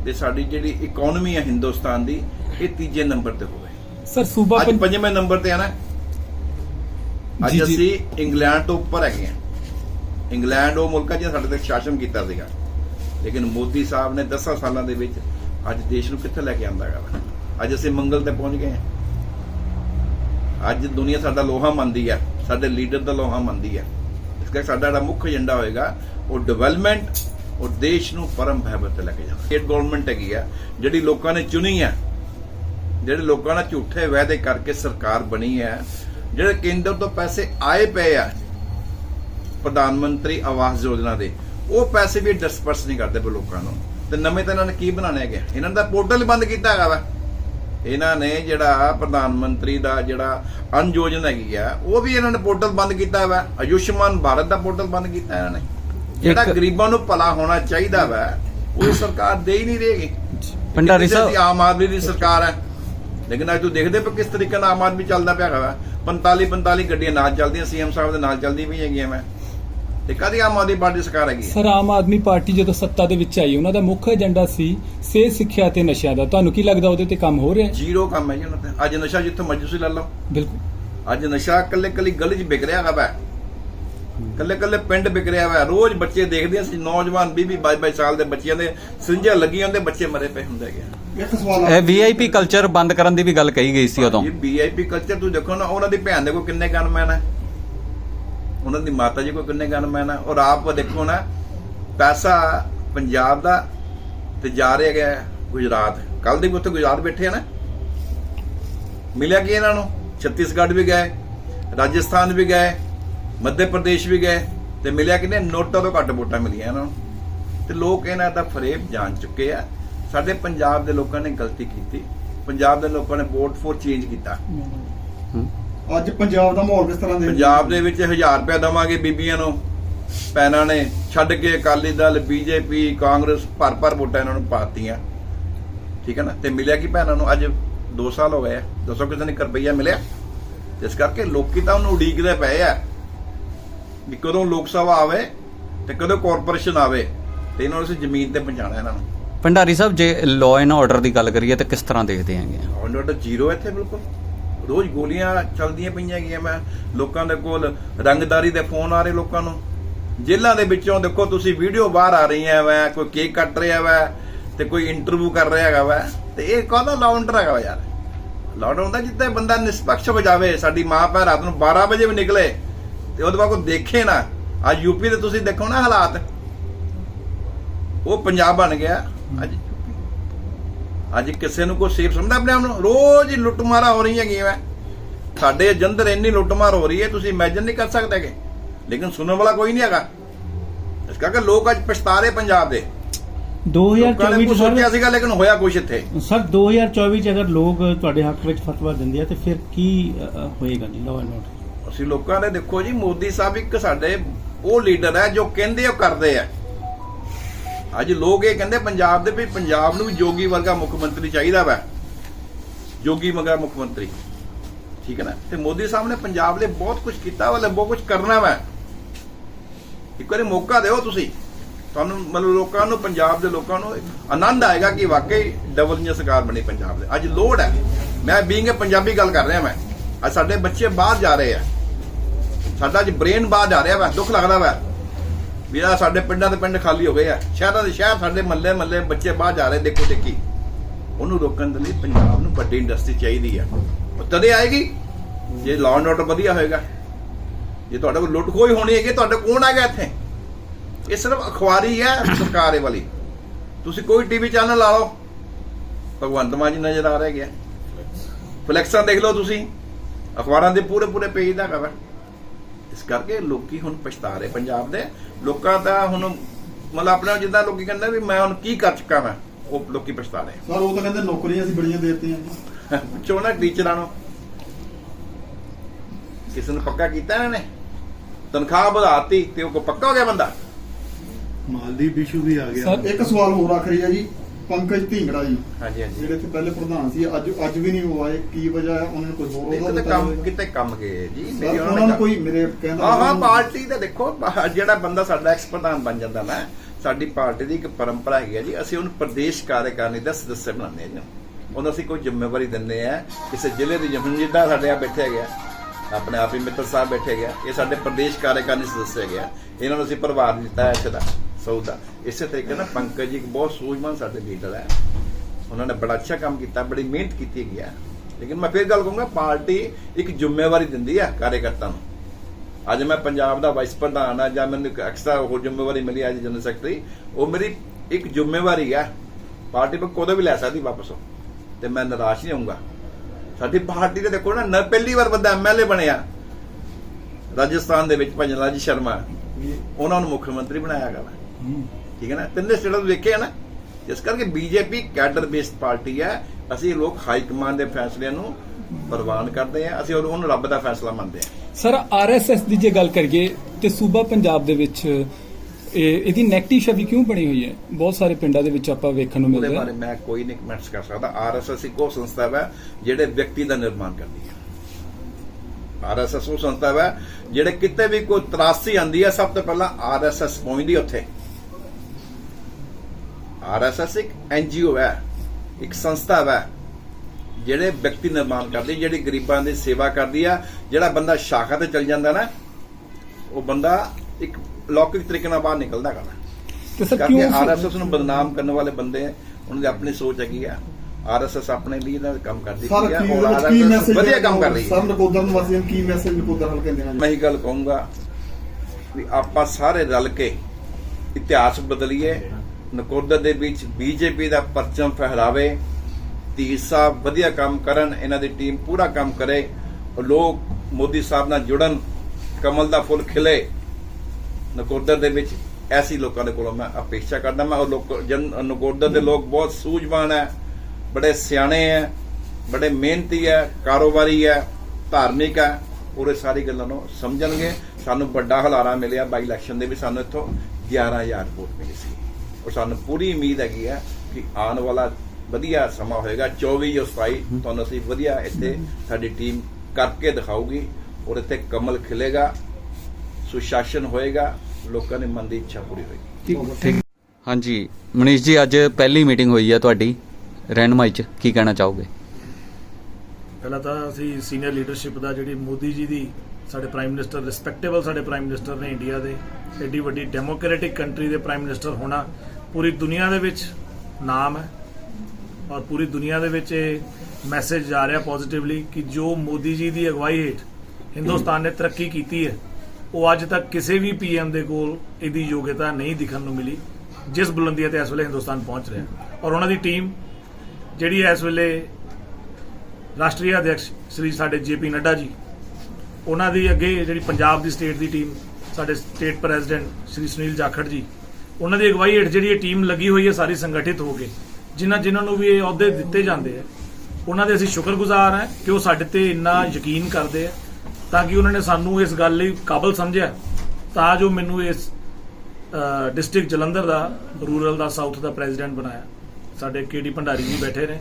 [SPEAKER 8] ਤੇ ਸਾਡੀ ਜਿਹੜੀ ਇਕਨੋਮੀ ਹੈ ਹਿੰਦੁਸਤਾਨ ਦੀ ਇਹ ਤੀਜੇ ਨੰਬਰ ਤੇ ਹੋਵੇ।
[SPEAKER 10] ਸਰ ਸੂਬਾ
[SPEAKER 8] ਅੱਜ ਪੰਜਵੇਂ ਨੰਬਰ ਤੇ ਆ ਨਾ। ਅੱਜ। ਅਸੀਂ ਇੰਗਲੈਂਡ ਤੋਂ ਉੱਪਰ ਹੈਗੇ ਆ। ਇੰਗਲੈਂਡ ਉਹ ਮੁਲਕ ਹੈ ਜਿਹਨੇ ਸਾਡੇ ਤੇ ਸ਼ਾਸਨ ਕੀਤਾ ਸੀਗਾ। ਲੇਕਿਨ ਮੋਦੀ ਸਾਹਿਬ ਨੇ 10 ਸਾਲਾਂ ਦੇ ਵਿੱਚ ਅੱਜ ਦੇਸ਼ ਨੂੰ ਕਿੱਥੇ ਲੈ ਕੇ ਆਂਦਾ ਹੈਗਾ ਅੱਜ ਅਸੀਂ ਮੰਗਲ ਤੇ ਪਹੁੰਚ ਗਏ ਹਾਂ। ਅੱਜ ਦੁਨੀਆ ਸਾਡਾ ਲੋਹਾ ਮੰਨਦੀ ਹੈ, ਸਾਡੇ ਲੀਡਰ ਦਾ ਲੋਹਾ ਮੰਨਦੀ ਹੈ। ਇਸ ਕਰਕੇ ਸਾਡਾ ਜਿਹੜਾ ਮੁੱਖ ਏਜੰਡਾ ਹੋਏਗਾ, ਉਹ ਡਿਵੈਲਪਮੈਂਟ ਔਰ ਦੇਸ਼ ਨੂੰ ਪਰਮ ਵੈਭਵ ਤੇ ਲੈ ਕੇ ਜਾਣਾ ਸਟੇਟ ਗਵਰਨਮੈਂਟ ਹੈਗੀ ਆ, ਜਿਹੜੀ ਲੋਕਾਂ ਨੇ ਚੁਣੀ ਹੈ ਜਿਹੜੇ ਲੋਕਾਂ ਨਾਲ ਝੂਠੇ ਵਾਅਦੇ ਕਰਕੇ ਸਰਕਾਰ ਬਣੀ ਹੈ ਜਿਹੜੇ ਕੇਂਦਰ ਤੋਂ ਪੈਸੇ ਆਏ ਪਏ ਆ, ਪ੍ਰਧਾਨ ਮੰਤਰੀ ਆਵਾਸ ਯੋਜਨਾ ਦੇ, ਉਹ ਪੈਸੇ ਵੀ ਡਿਸਪਰਸ ਨਹੀਂ ਕਰਦੇ ਪਏ ਲੋਕਾਂ ਨੂੰ। ਤੇ ਨਵੇਂ ਤਾਂ ਇਹਨਾਂ ਨੇ ਕੀ ਬਣਾਣੇ ਹੈਗੇ ਇਹਨਾਂ ਦਾ ਪੋਰਟਲ ਬੰਦ ਕੀਤਾ ਹੈਗਾ ਵਾ। ਇਹਨਾਂ ਨੇ ਜਿਹੜਾ ਪ੍ਰਧਾਨ ਮੰਤਰੀ ਦਾ ਜਿਹੜਾ ਅਨ ਯੋਜਨਾ ਹੈਗੀ ਆ ਉਹ ਵੀ ਇਹਨਾਂ ਨੇ ਪੋਰਟਲ ਬੰਦ ਕੀਤਾ ਵਾ। ਆਯੁਸ਼ਮਾਨ ਭਾਰਤ ਦਾ ਪੋਰਟਲ ਬੰਦ ਕੀਤਾ ਇਹਨਾਂ ਨੇ। ਜਿਹੜਾ ਗਰੀਬਾਂ ਨੂੰ ਭਲਾ ਹੋਣਾ ਚਾਹੀਦਾ ਵਾ ਉਹ ਸਰਕਾਰ ਦੇ ਹੀ ਨਹੀਂ ਰਹੇਗੀ।
[SPEAKER 7] ਭੰਡਾਰੀ ਸਾਹਿਬ
[SPEAKER 8] ਆਮ ਆਦਮੀ ਦੀ ਸਰਕਾਰ ਹੈ। ਲੇਕਿਨ ਅੱਜ ਤੂੰ ਦੇਖਦੇ ਪਏ ਕਿਸ ਤਰੀਕੇ ਨਾਲ ਆਮ ਆਦਮੀ ਚੱਲਦਾ ਪਿਆ ਹੈਗਾ 45 45 ਗੱਡੀਆਂ ਨਾਲ ਚੱਲਦੀਆਂ ਸੀਐਮ ਸਾਹਿਬ ਦੇ ਨਾਲ ਚੱਲਦੀ ਵੀ ਹੈਗੀਆਂ ਮੈਂ ਤੇ ਕਾਦੀ ਆਮ ਆਦਮੀ ਪਾਰਟੀ ਸਰਕਾਰ ਹੈਗੀ ਹੈ?
[SPEAKER 10] ਸਰ ਆਮ ਆਦਮੀ ਪਾਰਟੀ ਜਦੋਂ ਸੱਤਾ ਦੇ ਵਿੱਚ ਆਈ ਉਹਨਾਂ ਦਾ ਮੁੱਖ ਏਜੰਡਾ ਸੀ ਸਿਹਤ ਸਿੱਖਿਆ ਤੇ ਨਸ਼ਿਆਂ ਦਾ। ਤੁਹਾਨੂੰ ਕੀ ਲੱਗਦਾ ਉਹਦੇ ਤੇ ਕੰਮ ਹੋ ਰਿਹਾ ਹੈ?
[SPEAKER 8] ਜ਼ੀਰੋ ਕੰਮ ਹੈ ਜੀ ਉਹਨਾਂ ਤੇ। ਅੱਜ ਨਸ਼ਾ ਜਿੱਥੇ ਮਰਜ਼ੀ ਤੁਸੀਂ ਲੈ ਲਓ।
[SPEAKER 10] ਬਿਲਕੁਲ।
[SPEAKER 8] ਅੱਜ ਨਸ਼ਾ ਕੱਲੇ ਕੱਲੀ ਗਲੀ 'ਚ ਵਿਕ ਰਿਹਾ ਹੈਗਾ ਕੱਲੇ ਕੱਲੇ ਪਿੰਡ ਵਿਕ ਰਿਹਾ ਵਾ। ਰੋਜ਼ ਬੱਚੇ ਦੇਖਦੇ ਆ ਅਸੀਂ ਨੌਜਵਾਨ 20 22 22 ਸਾਲ ਦੇ ਬੱਚਿਆਂ ਦੇ ਸਿੰਝਾਂ ਲੱਗੀਆਂ ਹੁੰਦੇ ਬੱਚੇ ਮਰੇ ਪਏ ਹੁੰਦੇ ਹੈਗੇ
[SPEAKER 3] ਇੱਕ ਸਵਾਲ
[SPEAKER 7] ਇਹ ਵੀਆਈਪੀ ਕਲਚਰ ਬੰਦ ਕਰਨ ਦੀ ਵੀ ਗੱਲ ਕਹੀ ਗਈ ਸੀ ਉਦੋਂ।
[SPEAKER 8] ਇਹ ਵੀਆਈਪੀ ਕਲਚਰ ਤੂੰ ਦੇਖੋ ਨਾ ਉਹਨਾਂ ਦੀ ਭੈਣ ਦੇ ਕੋਲ ਕਿੰਨੇ ਗਨਮੈਨ ਹੈ ਉਹਨਾਂ ਦੀ ਮਾਤਾ ਜੀ ਕੋਲ ਕਿੰਨੇ ਗਨਮੈਨ ਹੈ ਔਰ ਆਪ ਦੇਖੋ ਨਾ, ਪੈਸਾ ਪੰਜਾਬ ਦਾ ਤੇ ਜਾ ਰਿਹਾ ਗਿਆ ਗੁਜਰਾਤ। ਕੱਲ ਦੇ ਉੱਥੇ ਗੁਜਰਾਤ ਬੈਠੇ ਆ ਨਾ। ਮਿਲਿਆ ਕੀ ਇਹਨਾਂ ਨੂੰ? ਛੱਤੀਸਗੜ੍ਹ ਵੀ ਗਏ, ਰਾਜਸਥਾਨ ਵੀ ਗਏ, ਮੱਧ ਪ੍ਰਦੇਸ਼ ਵੀ ਗਏ, ਤੇ ਮਿਲਿਆ ਕਿ ਨੋਟਾਂ ਤੋਂ ਘੱਟ ਵੋਟਾਂ ਮਿਲੀਆਂ ਇਹਨਾਂ ਨੂੰ। ਤੇ ਲੋਕ ਇਹਨਾਂ ਦਾ ਫਰੇਬ ਜਾਣ ਚੁੱਕੇ ਆ। ਸਾਡੇ ਪੰਜਾਬ ਦੇ ਲੋਕਾਂ ਨੇ ਗਲਤੀ ਕੀਤੀ। ਪੰਜਾਬ ਦੇ ਲੋਕਾਂ ਨੇ ਵੋਟ ਫੋਰ ਚੇਂਜ ਕੀਤਾ।
[SPEAKER 3] ਅੱਜ ਪੰਜਾਬ ਦਾ ਮਾਹੌਲ ਕਿਸ ਤਰ੍ਹਾਂ ਦੇ
[SPEAKER 8] ਪੰਜਾਬ ਦੇ ਵਿੱਚ 1000 ਰੁਪਏ ਦਵਾਂਗੇ ਬੀਬੀਆਂ ਨੂੰ ਪੈਣਾ ਨੇ ਛੱਡ ਕੇ ਅਕਾਲੀ ਦਲ ਬੀਜੇਪੀ ਕਾਂਗਰਸ ਭਰ ਭਰ ਵੋਟਾਂ ਇਹਨਾਂ ਨੂੰ ਪਾਤੀਆਂ। ਠੀਕ ਹੈ ਨਾ? ਤੇ ਮਿਲਿਆ ਕੀ ਭੈਣਾਂ ਨੂੰ? ਅੱਜ 2 ਸਾਲ ਹੋ ਗਏ ਆ। ਦੱਸੋ ਕਿਸੇ ਨੇ ਰੁਪਈਆ ਮਿਲਿਆ? ਇਸ ਕਰਕੇ ਲੋਕੀ ਤਾਂ ਉਹਨੂੰ ਉਡੀਕਦੇ ਪਏ ਆ ਵੀ ਕਦੋਂ ਲੋਕ ਸਭਾ ਆਵੇ ਤੇ ਕਦੋਂ ਕਾਰਪੋਰੇਸ਼ਨ ਆਵੇ ਤੇ ਇਹਨਾਂ ਨੂੰ ਅਸੀਂ ਜ਼ਮੀਨ ਤੇ ਪਹੁੰਚਾਣਾ ਇਹਨਾਂ ਨੂੰ।
[SPEAKER 7] ਭੰਡਾਰੀ ਸਾਹਿਬ ਜੇ ਲਾਅ ਐਂਡ ਆਰਡਰ ਦੀ ਗੱਲ ਕਰੀਏ ਤਾਂ ਕਿਸ ਤਰ੍ਹਾਂ ਦੇਖਦੇ ਹੈਗੇ
[SPEAKER 8] ਆਨਰਡ ਜ਼ੀਰੋ ਇੱਥੇ ਬਿਲਕੁਲ। ਰੋਜ਼ ਗੋਲੀਆਂ ਚੱਲਦੀਆਂ ਪਈਆਂ ਹੈਗੀਆਂ ਮੈਂ ਲੋਕਾਂ ਦੇ ਕੋਲ, ਰੰਗਦਾਰੀ ਦੇ ਫੋਨ ਆ ਰਹੇ ਲੋਕਾਂ ਨੂੰ। ਜੇਲ੍ਹਾਂ ਦੇ ਵਿੱਚੋਂ ਦੇਖੋ ਤੁਸੀਂ ਵੀਡੀਓ ਬਾਹਰ ਆ ਰਹੀਆਂ ਵੈ, ਕੋਈ ਕੇਕ ਕੱਟ ਰਿਹਾ ਵੈ ਤੇ ਕੋਈ ਇੰਟਰਵਿਊ ਕਰ ਰਿਹਾ ਹੈਗਾ ਵੈ ਤੇ ਇਹ ਕਾਹਦਾ ਲਾਉਂਡਰ ਹੈਗਾ ਵਾ ਯਾਰ? ਲਾਉਂਡਰ ਹੁੰਦਾ ਜਿੱਤੇ ਬੰਦਾ ਨਿਸ਼ਪਕਸ਼ ਹੋ ਜਾਵੇ ਸਾਡੀ ਮਾਂ ਭੈਣ ਰਾਤ ਨੂੰ 12 ਵਜੇ ਵੀ ਨਿਕਲੇ ਤੇ ਉਹਦੇ ਬਾਅਦ ਕੋਈ ਦੇਖੇ ਨਾ। ਅੱਜ ਯੂਪੀ ਦੇ ਤੁਸੀਂ ਦੇਖੋ ਨਾ ਹਾਲਾਤ। ਉਹ ਪੰਜਾਬ ਬਣ ਗਿਆ। ਅੱਜ ਅੱਜ ਕਿਸੇ ਨੂੰ ਕੋਈ ਸੇਫ ਸਮਝਦਾ ਆਪਣੇ ਆਪ ਨੂੰ? ਰੋਜ਼ ਹੀ ਲੁੱਟ ਮਾਰਾ ਹੋ ਰਹੀਆਂ ਹੈਗੀਆਂ ਵਾ। ਸਾਡੇ ਜੰਦਰ ਇੰਨੀ ਲੁੱਟਮਾਰ ਹੋ ਰਹੀ ਹੈ ਤੁਸੀਂ ਇਮੇਜਿਨ ਨਹੀਂ ਕਰ ਸਕਦੇ ਕਿ ਲੇਕਿਨ ਸੁਣਨ ਵਾਲਾ ਕੋਈ ਨਹੀਂ ਹੈਗਾ। ਇਸ ਕਰਕੇ ਲੋਕ ਅੱਜ ਪਛਤਾ ਰਹੇ ਪੰਜਾਬ ਦੇ। ਲੋਕਾਂ ਨੇ
[SPEAKER 9] 2024
[SPEAKER 8] ਕੁਛ
[SPEAKER 9] ਚ
[SPEAKER 8] ਸੋਚਿਆ
[SPEAKER 9] ਸਰ
[SPEAKER 8] ਸੀਗਾ ਲੇਕਿਨ ਹੋਇਆ ਕੁਛ ਇੱਥੇ।
[SPEAKER 9] ਸਰ 2024 ਚ ਅਗਰ ਲੋਕ ਤੁਹਾਡੇ ਹੱਕ ਵਿੱਚ ਫਤਵਾ ਦਿੰਦੇ ਆ ਤੇ ਫਿਰ ਕੀ ਹੋਏਗਾ ਜੀ ਲਾਅ ਐਂਡ ਆਰਡਰ
[SPEAKER 8] ਅਸੀਂ ਲੋਕਾਂ ਨੇ ਦੇਖੋ ਜੀ ਮੋਦੀ ਸਾਹਿਬ ਇੱਕ ਸਾਡੇ ਉਹ ਲੀਡਰ ਹੈ ਜੋ ਕਹਿੰਦੇ ਉਹ ਕਰਦੇ ਆ। ਅੱਜ ਲੋਕ ਇਹ ਕਹਿੰਦੇ ਪੰਜਾਬ ਦੇ ਵੀ ਪੰਜਾਬ ਨੂੰ ਵੀ ਜੋਗੀ ਵਰਗਾ ਮੁੱਖ ਮੰਤਰੀ ਚਾਹੀਦਾ ਵਾ। ਜੋਗੀ ਵਰਗਾ ਮੁੱਖ ਮੰਤਰੀ। ਠੀਕ ਹੈ ਨਾ? ਤੇ ਮੋਦੀ ਸਾਹਿਬ ਨੇ ਪੰਜਾਬ ਲਈ ਬਹੁਤ ਕੁਝ ਕੀਤਾ ਵਾ, ਬਹੁਤ ਕੁਝ ਕਰਨਾ ਵਾ। ਇੱਕ ਵਾਰੀ ਮੌਕਾ ਦਿਓ ਤੁਸੀਂ। ਤੁਹਾਨੂੰ ਮਤਲਬ ਲੋਕਾਂ ਨੂੰ, ਪੰਜਾਬ ਦੇ ਲੋਕਾਂ ਨੂੰ ਆਨੰਦ ਆਏਗਾ ਕਿ ਵਾਕਈ ਡਬਲ ਇੰਜਨ ਸਰਕਾਰ ਬਣੀ ਪੰਜਾਬ ਦੇ। ਅੱਜ ਲੋੜ ਹੈ। ਮੈਂ ਬੀਇੰਗ ਅ ਪੰਜਾਬੀ ਗੱਲ ਕਰ ਰਿਹਾ ਮੈਂ। ਅੱਜ ਸਾਡੇ ਬੱਚੇ ਬਾਹਰ ਜਾ ਰਹੇ ਆ। ਸਾਡਾ ਅੱਜ ਬ੍ਰੇਨ ਬਾਹਰ ਜਾ ਰਿਹਾ ਵਾ, ਦੁੱਖ ਲੱਗਦਾ ਵਾ। ਵੀ ਆਹ ਸਾਡੇ ਪਿੰਡਾਂ ਦੇ ਪਿੰਡ ਖਾਲੀ ਹੋ ਗਏ ਆ। ਸ਼ਹਿਰਾਂ ਦੇ ਸ਼ਹਿਰ ਸਾਡੇ ਮੱਲੇ ਮੱਲੇ ਬੱਚੇ ਬਾਹਰ ਜਾ ਰਹੇ ਦੇਖੋ ਦੇਖੀ। ਉਹਨੂੰ ਰੋਕਣ ਦੇ ਲਈ ਪੰਜਾਬ ਨੂੰ ਵੱਡੀ ਇੰਡਸਟਰੀ ਚਾਹੀਦੀ ਆ। ਉਹ ਤਦੇ ਆਏਗੀ? ਜੇ ਲਾਅ ਐਂਡ ਆਰਡਰ ਵਧੀਆ ਹੋਏਗਾ। ਜੇ ਤੁਹਾਡੇ ਕੋਲ ਲੁੱਟ ਖੋਈ ਹੋਣੀ ਹੈਗੀ ਤੁਹਾਡੇ ਕੋਲ ਕੌਣ ਆਏਗਾ ਇੱਥੇ? ਇਹ ਸਿਰਫ ਅਖਬਾਰੀ ਹੈ ਸਰਕਾਰ ਵਾਲੀ। ਤੁਸੀਂ ਕੋਈ ਟੀਵੀ ਚੈਨਲ ਲਾ ਲਓ। ਭਗਵੰਤ ਮਾਨ ਜੀ ਨਜ਼ਰ ਆ ਰਹੇ ਗਿਆ ਫਲੈਕਸਾਂ ਦੇਖ ਲਓ ਤੁਸੀਂ। ਅਖਬਾਰਾਂ ਦੇ ਪੂਰੇ ਪੂਰੇ ਪੇਜ ਦਾ ਕਵਰ ਇਸ ਕਰਕੇ ਲੋਕੀ ਹੁਣ ਪਛਤਾ ਰਹੇ ਪੰਜਾਬ ਦੇ। ਲੋਕਾਂ ਦਾ ਹੁਣ ਮਤਲਬ ਆਪਣਾ ਜਿੱਦਾਂ ਲੋਕੀ ਕਹਿੰਦੇ ਵੀ ਮੈਂ ਹੁਣ ਕੀ ਕਰ ਚੁੱਕਾ ਮੈਂ ਉਹ ਲੋਕੀ ਪਛਤਾ ਰਹੇ।
[SPEAKER 11] ਸਰ ਉਹ ਤਾਂ ਕਹਿੰਦੇ ਨੌਕਰੀਆਂ ਅਸੀਂ ਬੜੀਆਂ ਦੇਤੀਆਂ
[SPEAKER 8] ਨਾ ਟੀਚਰਾਂ ਨੂੰ। ਕਿਸੇ ਨੂੰ ਪੱਕਾ ਕੀਤਾ ਇਹਨਾਂ ਨੇ? ਤਨਖਾਹ ਵਧਾਤੀ ਤੇ ਉਹ ਕੋ ਪੱਕਾ ਹੋ ਗਿਆ ਬੰਦਾ?
[SPEAKER 11] ਮਾਲਦੀਪ ਇਸ਼ੂ ਵੀ ਆ
[SPEAKER 10] ਗਿਆ। ਸਰ-
[SPEAKER 11] ਇੱਕ ਸਵਾਲ ਹੋਰ ਆਖਰੀ ਹੈ ਜੀ। ਪੰਕਜ ਢੀਂਗੜਾ ਜੀ।
[SPEAKER 8] ਹਾਂਜੀ ਹਾਂਜੀ।
[SPEAKER 11] ਜਿਹੜੇ ਇੱਥੇ ਪਹਿਲੇ ਪ੍ਰਧਾਨ ਸੀ ਅੱਜ ਅੱਜ ਵੀ ਨਹੀਂ ਉਹ ਆਏ ਕੀ ਵਜ੍ਹਾ ਹੈ ਉਹਨਾਂ ਨੇ ਕੋਈ ਹੋਰ ਦਿੱਤਾ
[SPEAKER 8] ਕੰਮ? ਕਿਤੇ ਕੰਮ ਗਏ ਜੀ ਮੇਰੀ
[SPEAKER 11] ਉਹਨਾਂ ਨੂੰ ਕੋਈ ਮੇਰੇ ਕਹਿੰਦਾ
[SPEAKER 8] ਹਾਂ ਹਾਂ ਪਾਰਟੀ ਦਾ ਦੇਖੋ ਜਿਹੜਾ ਬੰਦਾ ਸਾਡਾ ਐਕਸ ਪ੍ਰਧਾਨ ਬਣ ਜਾਂਦਾ ਨਾ ਸਾਡੀ ਪਾਰਟੀ ਦੀ ਇੱਕ ਪਰੰਪਰਾ ਹੈਗੀ ਹੈ ਜੀ ਅਸੀਂ ਉਹਨੂੰ ਪ੍ਰਦੇਸ਼ ਕਾਰਜਕਾਰਨੀ ਦਾ ਸਦੱਸਿਆ ਬਣਾਉਂਦੇ ਹਾਂ ਜੀ। ਉਹਨੂੰ ਅਸੀਂ ਕੋਈ ਜ਼ਿੰਮੇਵਾਰੀ ਦਿੰਦੇ ਆ ਕਿਸੇ ਜ਼ਿਲ੍ਹੇ ਦੀ ਜਮਨ ਜਿੱਦਾਂ ਸਾਡੇ ਆ ਬੈਠੇ ਹੈਗੇ ਆ ਆਪਣੇ ਆਪ ਹੀ ਮਿੱਤਰ ਸਾਹਿਬ ਬੈਠੇ ਹੈਗੇ ਇਹ ਸਾਡੇ ਪ੍ਰਦੇਸ਼ ਕਾਰਜਕਾਰਨੀ ਸਦੱਸਿਆ ਹੈਗੇ ਆ। ਇਹਨਾਂ ਨੂੰ ਅਸੀਂ ਪ੍ਰਭਾਰ ਦਿੱਤਾ ਹੈ ਇੱਥੇ ਦਾ। ਸੌਦਾ। ਇਸੇ ਤਰੀਕੇ ਨਾਲ ਪੰਕਜ ਜੀ ਇੱਕ ਬਹੁਤ ਸੂਝਵਾਨ ਸਾਡੇ ਲੀਡਰ ਹੈ। ਉਹਨਾਂ ਨੇ ਬੜਾ ਅੱਛਾ ਕੰਮ ਕੀਤਾ, ਬੜੀ ਮਿਹਨਤ ਕੀਤੀ ਹੈਗੀ ਆ ਲੇਕਿਨ ਮੈਂ ਫਿਰ ਗੱਲ ਕਹੂੰਗਾ ਪਾਰਟੀ ਇੱਕ ਜ਼ਿੰਮੇਵਾਰੀ ਦਿੰਦੀ ਹੈ ਕਾਰਜਕਰਤਾ ਨੂੰ। ਅੱਜ ਮੈਂ ਪੰਜਾਬ ਦਾ ਵਾਈਸ ਪ੍ਰਧਾਨ ਆ ਜਾਂ ਮੈਨੂੰ ਇੱਕ ਐਕਸਟਰਾ ਹੋਰ ਜ਼ਿੰਮੇਵਾਰੀ ਮਿਲੀ ਅੱਜ ਜਨਰਲ ਸੈਕਟਰੀ ਉਹ ਮੇਰੀ ਇੱਕ ਜ਼ਿੰਮੇਵਾਰੀ ਹੈ। ਪਾਰਟੀ ਮੈਂ ਕਦੋਂ ਵੀ ਲੈ ਸਕਦੀ ਵਾਪਸ ਉਹ। ਤੇ ਮੈਂ ਨਿਰਾਸ਼ ਨਹੀਂ ਹੋਊਂਗਾ। ਸਾਡੀ ਪਾਰਟੀ ਦੇ ਦੇਖੋ ਨਾ, ਨ ਪਹਿਲੀ ਵਾਰ ਬੰਦਾ ਐਮਐਲਏ ਬਣਿਆ। ਰਾਜਸਥਾਨ ਦੇ ਵਿੱਚ ਭਜਨ ਲਾਲ ਜੀ ਸ਼ਰਮਾ। ਉਹਨਾਂ ਨੂੰ ਮੁੱਖ ਮੰਤਰੀ ਬਣਾਇਆ ਗਿਆ। ਠੀਕ ਹੈ ਨਾ? ਤਿੰਨੇ ਸਟੇਟਾਂ ਨੂੰ ਦੇਖਿਆ ਨਾ? ਇਸ ਕਰਕੇ ਬੀਜੇਪੀ ਕੈਡਰ ਬੇਸਡ ਪਾਰਟੀ ਹੈ। ਅਸੀਂ ਲੋਕ ਹਾਈ ਕਮਾਂਡ ਦੇ ਫੈਸਲਿਆਂ ਨੂੰ ਪ੍ਰਵਾਨ ਕਰਦੇ ਆ ਅਸੀਂ ਉਹਨੂੰ ਰੱਬ ਦਾ ਫੈਸਲਾ ਮੰਨਦੇ ਆ
[SPEAKER 10] ਸਰ ਆਰਐਸਐਸ ਦੀ ਜੇ ਗੱਲ ਕਰੀਏ ਤੇ ਸੂਬਾ ਪੰਜਾਬ ਦੇ ਵਿੱਚ ਇਹ ਇਹਦੀ ਨੈਗੇਟਿਵ ਛਵੀ ਕਿਉਂ ਬਣੀ ਹੋਈ ਹੈ? ਬਹੁਤ ਸਾਰੇ ਪਿੰਡਾਂ ਦੇ ਵਿੱਚ ਆਪਾਂ ਵੇਖਣ ਨੂੰ
[SPEAKER 8] ਉਹਦੇ
[SPEAKER 10] ਮਿਲਦਾ
[SPEAKER 8] ਬਾਰੇ
[SPEAKER 10] ਹੈ
[SPEAKER 8] ਮੈਂ ਕੋਈ ਨਹੀਂ ਕਮੈਂਟਸ ਕਰ ਸਕਦਾ। ਆਰਐਸਐਸ ਇੱਕ ਉਹ ਸੰਸਥਾ ਹੈ ਜਿਹੜੇ ਵਿਅਕਤੀ ਦਾ ਨਿਰਮਾਣ ਕਰਦੀ ਹੈ। ਆਰਐਸਐਸ ਉਹ ਸੰਸਥਾ ਹੈ ਜਿਹੜੇ ਕਿਤੇ ਵੀ ਕੋਈ ਤਰਾਸੀ ਆਂਦੀ ਹੈ ਸਭ ਤੋਂ ਪਹਿਲਾਂ ਆਰਐਸਐਸ ਪਹੁੰਚਦੀ ਉੱਥੇ। ਆਰਐਸਐਸ ਇੱਕ ਐਨਜੀਓ ਹੈ ਇੱਕ ਸੰਸਥਾ ਹੈ ਜਿਹੜੇ ਵਿਅਕਤੀ ਨਿਰਮਾਣ ਕਰਦੀ ਜਿਹੜੀ ਗਰੀਬਾਂ ਦੀ ਸੇਵਾ ਕਰਦੀ ਆ ਜਿਹੜਾ ਬੰਦਾ ਸ਼ਾਖਾ ਤੇ ਚਲ ਜਾਂਦਾ ਨਾ ਉਹ ਬੰਦਾ ਇੱਕ ਲੌਕਿਕ ਤਰੀਕੇ ਨਾਲ ਬਾਹਰ ਨਿਕਲਦਾ ਹੈਗਾ
[SPEAKER 10] ਤੇ ਸਰ
[SPEAKER 8] ਕਰਕੇ
[SPEAKER 10] ਕਿਉਂ
[SPEAKER 8] ਆਰਐਸਐਸ ਨੂੰ ਬਦਨਾਮ ਕਰਨ ਵਾਲੇ ਬੰਦੇ ਉਹਨਾਂ ਦੀ ਆਪਣੀ ਸੋਚ ਹੈਗੀ ਆ। ਆਰਐਸਐਸ ਆਪਣੇ ਲਈ ਇਹਨਾਂ ਕੰਮ ਕਰਦੀ ਹੈ ਔਰ ਵਧੀਆ ਕੰਮ ਕਰ ਰਹੀ ਹੈ।
[SPEAKER 11] ਸਰ ਨਕੋਦਰ ਨੂੰ ਵਾਸੀਆਂ ਕੀ ਮੈਸੇਜ ਨਕੋਦਰ ਹਲਕੇ ਦੇਣਾ
[SPEAKER 8] ਮੈਂ ਇਹ ਗੱਲ ਕਹੂੰਗਾ ਵੀ ਆਪਾਂ ਸਾਰੇ ਰਲ ਕੇ ਇਤਿਹਾਸ ਬਦਲੀਏ ਨਕੋਦਰ ਦੇ ਵਿੱਚ ਬੀਜੇਪੀ ਦਾ ਪਰਚਮ ਫਹਿਰਾਵੇ ਧੀਰ ਸਾਹਿਬ ਵਧੀਆ ਕੰਮ ਕਰਨ, ਇਹਨਾਂ ਦੀ ਟੀਮ ਪੂਰਾ ਕੰਮ ਕਰੇ ਔਰ ਲੋਕ ਮੋਦੀ ਸਾਹਿਬ ਨਾਲ ਜੁੜਨ, ਕਮਲ ਦਾ ਫੁੱਲ ਖਿਲੇ। ਨਕੋਦਰ ਦੇ ਵਿੱਚ ਐਸੀ ਲੋਕਾਂ ਦੇ ਕੋਲੋਂ ਮੈਂ ਅਪੇક્ષਾ ਕਰਦਾ, ਮੈਂ ਉਹ ਲੋਕ, ਜਨ, ਨਕੋਦਰ ਦੇ ਲੋਕ ਬਹੁਤ ਸੂਝਵਾਨ ਹੈ, ਬੜੇ ਸਿਆਣੇ ਹੈ, ਬੜੇ ਮਿਹਨਤੀ ਹੈ, ਕਾਰੋਬਾਰੀ ਹੈ, ਧਾਰਮਿਕ ਹੈ ਔਰ ਇਹ ਸਾਰੀ ਗੱਲਾਂ ਨੂੰ ਸਮਝਣਗੇ। ਸਾਨੂੰ ਵੱਡਾ ਹਲਾਰਾ ਮਿਲਿਆ ਬਾਈ ਇਲੈਕਸ਼ਨ ਦੇ ਵੀ ਸਾਨੂੰ ਇੱਥੋਂ 11000 ਵੋਟ ਮਿਲੀ ਸੀ। ਔਰ ਸਾਨੂੰ ਪੂਰੀ ਉਮੀਦ ਹੈਗੀ ਹੈ ਕਿ ਆਉਣ ਵਾਲਾ ਵਧੀਆ ਸਮਾਂ ਹੋਏਗਾ 24 ਜਾਂ 27 ਤੁਹਾਨੂੰ ਅਸੀਂ ਵਧੀਆ ਇੱਥੇ ਸਾਡੀ ਟੀਮ ਕਰਕੇ ਦਿਖਾਊਗੀ ਔਰ ਇੱਥੇ ਕਮਲ ਖਿਲੇਗਾ ਸੁਸ਼ਾਸਨ ਹੋਏਗਾ ਲੋਕਾਂ ਦੇ ਮਨ ਦੀ ਇੱਛਾ ਪੂਰੀ ਹੋਏਗੀ।
[SPEAKER 7] ਠੀਕ ਹਾਂਜੀ ਮਨੀਸ਼ ਜੀ ਅੱਜ ਪਹਿਲੀ ਮੀਟਿੰਗ ਹੋਈ ਹੈ ਤੁਹਾਡੀ ਰਹਿਨਮਾਈ ਚ ਕੀ ਕਹਿਣਾ ਚਾਹੋਗੇ?
[SPEAKER 5] ਪਹਿਲਾਂ ਤਾਂ ਅਸੀਂ ਸੀਨੀਅਰ ਲੀਡਰਸ਼ਿਪ ਦਾ ਜਿਹੜੀ ਮੋਦੀ ਜੀ ਦੀ ਸਾਡੇ ਪ੍ਰਾਈਮ ਮਿਨਿਸਟਰ ਰਿਸਪੈਕਟੇਬਲ ਸਾਡੇ ਪ੍ਰਾਈਮ ਮਿਨਿਸਟਰ ਨੇ ਇੰਡੀਆ ਦੇ ਐਡੀ ਵੱਡੀ ਡੈਮੋਕ੍ਰੈਟਿਕ ਕੰਟਰੀ ਦੇ ਪ੍ਰਾਈਮ ਮਿਨਿਸਟਰ ਹੋਣਾ ਪੂਰੀ ਦੁਨੀਆ ਦੇ ਵਿੱਚ ਨਾਮ ਹੈ ਔਰ ਪੂਰੀ ਦੁਨੀਆ ਦੇ ਵਿੱਚ ਇਹ ਮੈਸੇਜ ਜਾ ਰਿਹਾ ਪੋਜ਼ਿਟਿਵਲੀ ਕਿ ਜੋ ਮੋਦੀ ਜੀ ਦੀ ਅਗਵਾਈ ਹੇਠ ਹਿੰਦੁਸਤਾਨ ਨੇ ਤਰੱਕੀ ਕੀਤੀ ਹੈ, ਉਹ ਅੱਜ ਤੱਕ ਕਿਸੇ ਵੀ ਪੀਐਮ ਦੇ ਕੋਲ ਇਹਦੀ ਯੋਗਤਾ ਨਹੀਂ ਦਿਖਣ ਨੂੰ ਮਿਲੀ, ਜਿਸ ਬੁਲੰਦੀਆਂ ਤੇ ਇਸ ਵੇਲੇ ਹਿੰਦੁਸਤਾਨ ਪਹੁੰਚ ਰਿਹਾ ਔਰ ਉਹਨਾਂ ਦੀ ਟੀਮ ਜਿਹੜੀ ਇਸ ਵੇਲੇ ਰਾਸ਼ਟਰੀ ਅਧਿਕਸ਼ ਸ੍ਰੀ ਸਾਡੇ ਜੇਪੀ ਨੱਡਾ ਜੀ, ਉਹਨਾਂ ਦੀ ਅੱਗੇ ਜਿਹੜੀ ਪੰਜਾਬ ਦੀ ਸਟੇਟ ਦੀ ਟੀਮ ਸਾਡੇ ਸਟੇਟ ਪ੍ਰੈਜ਼ੀਡੈਂਟ ਸ੍ਰੀ ਸੁਨੀਲ ਜਾਖੜ ਜੀ ਉਹਨਾਂ ਦੀ ਅਗਵਾਈ ਹੇਠ ਜਿਹੜੀ ਇਹ ਟੀਮ ਲੱਗੀ ਹੋਈ ਹੈ, ਸਾਰੀ ਸੰਗਠਿਤ ਹੋ ਕੇ, ਜਿਨ੍ਹਾਂ ਜਿਨ੍ਹਾਂ ਨੂੰ ਵੀ ਇਹ ਅਹੁਦੇ ਦਿੱਤੇ ਜਾਂਦੇ ਆ, ਉਹਨਾਂ ਦੇ ਅਸੀਂ ਸ਼ੁਕਰਗੁਜ਼ਾਰ ਹਾਂ ਕਿ ਉਹ ਸਾਡੇ ਤੇ ਇੰਨਾ ਯਕੀਨ ਕਰਦੇ ਆ, ਤਾਂ ਕਿ ਉਹਨਾਂ ਨੇ ਸਾਨੂੰ ਇਸ ਗੱਲ ਲਈ ਕਾਬਲ ਸਮਝਿਆ, ਤਾਂ ਜੋ ਮੈਨੂੰ ਇਸ ਡਿਸਟ੍ਰਿਕਟ ਜਲੰਧਰ ਦਾ ਰੂਰਲ ਦਾ ਸਾਊਥ ਦਾ ਪ੍ਰੈਜ਼ੀਡੈਂਟ ਬਣਾਇਆ। ਸਾਡੇ ਕੇਡੀ ਭੰਡਾਰੀ ਜੀ ਬੈਠੇ ਨੇ,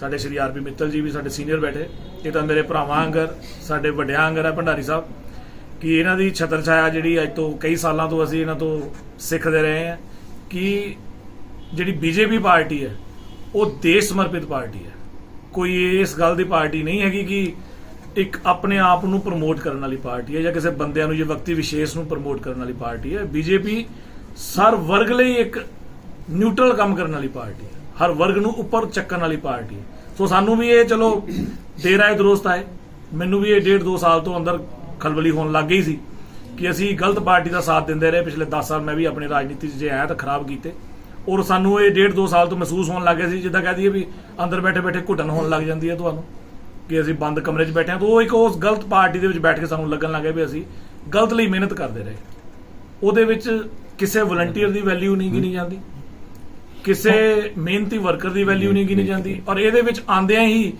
[SPEAKER 5] ਸਾਡੇ ਸ਼੍ਰੀ ਆਰਪੀ ਮਿੱਤਲ ਜੀ ਵੀ ਸਾਡੇ ਸੀਨੀਅਰ ਬੈਠੇ, ਇਹ ਤਾਂ ਮੇਰੇ ਭਰਾਵਾਂ ਆਂਗਰ ਸਾਡੇ ਵੱਡਿਆਂ ਆਂਗਰ ਹੈ ਭੰਡਾਰੀ ਸਾਹਿਬ। ਕਿ ਇਹਨਾਂ ਦੀ ਛਤਰ ਛਾਇਆ ਜਿਹੜੀ ਅੱਜ ਤੋਂ ਕਈ ਸਾਲਾਂ ਤੋਂ ਅਸੀਂ ਇਹਨਾਂ ਤੋਂ ਸਿੱਖਦੇ ਰਹੇ ਹਾਂ ਕਿ ਜਿਹੜੀ ਬੀਜੇਪੀ ਪਾਰਟੀ ਹੈ, ਉਹ ਦੇਸ਼ ਸਮਰਪਿਤ ਪਾਰਟੀ ਹੈ। ਕੋਈ ਇਸ ਗੱਲ ਦੀ ਪਾਰਟੀ ਨਹੀਂ ਹੈਗੀ ਕਿ ਇੱਕ ਆਪਣੇ ਆਪ ਨੂੰ ਪ੍ਰਮੋਟ ਕਰਨ ਵਾਲੀ ਪਾਰਟੀ ਹੈ ਜਾਂ ਕਿਸੇ ਬੰਦਿਆਂ ਨੂੰ ਜਾਂ ਵਿਅਕਤੀ ਵਿਸ਼ੇਸ਼ ਨੂੰ ਪ੍ਰਮੋਟ ਕਰਨ ਵਾਲੀ ਪਾਰਟੀ ਹੈ। ਬੀਜੇਪੀ ਸਰ ਵਰਗ ਲਈ ਇੱਕ ਨਿਊਟਰਲ ਕੰਮ ਕਰਨ ਵਾਲੀ ਪਾਰਟੀ ਹੈ। ਹਰ ਵਰਗ ਨੂੰ ਉੱਪਰ ਚੱਕਣ ਵਾਲੀ ਪਾਰਟੀ ਹੈ। ਸੋ ਸਾਨੂੰ ਵੀ ਇਹ ਚਲੋ, ਦੇਰ ਆਏ, ਦਰੁਸਤ ਆਏ। ਮੈਨੂੰ ਵੀ ਇਹ ਡੇਢ ਦੋ ਸਾਲ ਤੋਂ ਅੰਦਰ ਖਲਬਲੀ ਹੋਣ ਲੱਗ ਗਈ ਸੀ ਕਿ ਅਸੀਂ ਗਲਤ ਪਾਰਟੀ ਦਾ ਸਾਥ ਦਿੰਦੇ ਰਹੇ। ਪਿਛਲੇ 10 ਸਾਲ ਮੈਂ ਵੀ ਆਪਣੀ ਰਾਜਨੀਤੀ 'ਚ ਜੇ ਆਇਆ ਤਾਂ ਖਰਾਬ ਕੀਤੇ। ਔਰ ਸਾਨੂੰ ਇਹ ਡੇਢ ਦੋ ਸਾਲ ਤੋਂ ਮਹਿਸੂਸ ਹੋਣ ਲੱਗ ਗਿਆ ਸੀ ਜਿੱਦਾਂ ਕਹਿ ਦਈਏ ਵੀ ਅੰਦਰ ਬੈਠੇ ਬੈਠੇ ਘੁੱਟਣ ਹੋਣ ਲੱਗ ਜਾਂਦੀ ਹੈ ਤੁਹਾਨੂੰ ਕਿ ਅਸੀਂ ਬੰਦ ਕਮਰੇ 'ਚ ਬੈਠੇ ਹਾਂ। ਤਾਂ ਉਹ ਇੱਕ ਉਸ ਗਲਤ ਪਾਰਟੀ ਦੇ ਵਿੱਚ ਬੈਠ ਕੇ ਸਾਨੂੰ ਲੱਗਣ ਲੱਗ ਗਿਆ ਵੀ ਅਸੀਂ ਗਲਤ ਲਈ ਮਿਹਨਤ ਕਰਦੇ ਰਹੇ। ਉਹਦੇ ਵਿੱਚ ਕਿਸੇ ਵਲੰਟੀਅਰ ਦੀ ਵੈਲਿਊ ਨਹੀਂ ਗਿਣੀ ਜਾਂਦੀ। ਕਿਸੇ ਮਿਹਨਤੀ ਵਰਕਰ ਦੀ ਵੈਲਿਊ ਨਹੀਂ ਗਿਣੀ ਜਾਂਦੀ। ਔਰ ਇਹਦੇ ਵਿੱਚ ਆਂਦਿਆਂ ਹੀ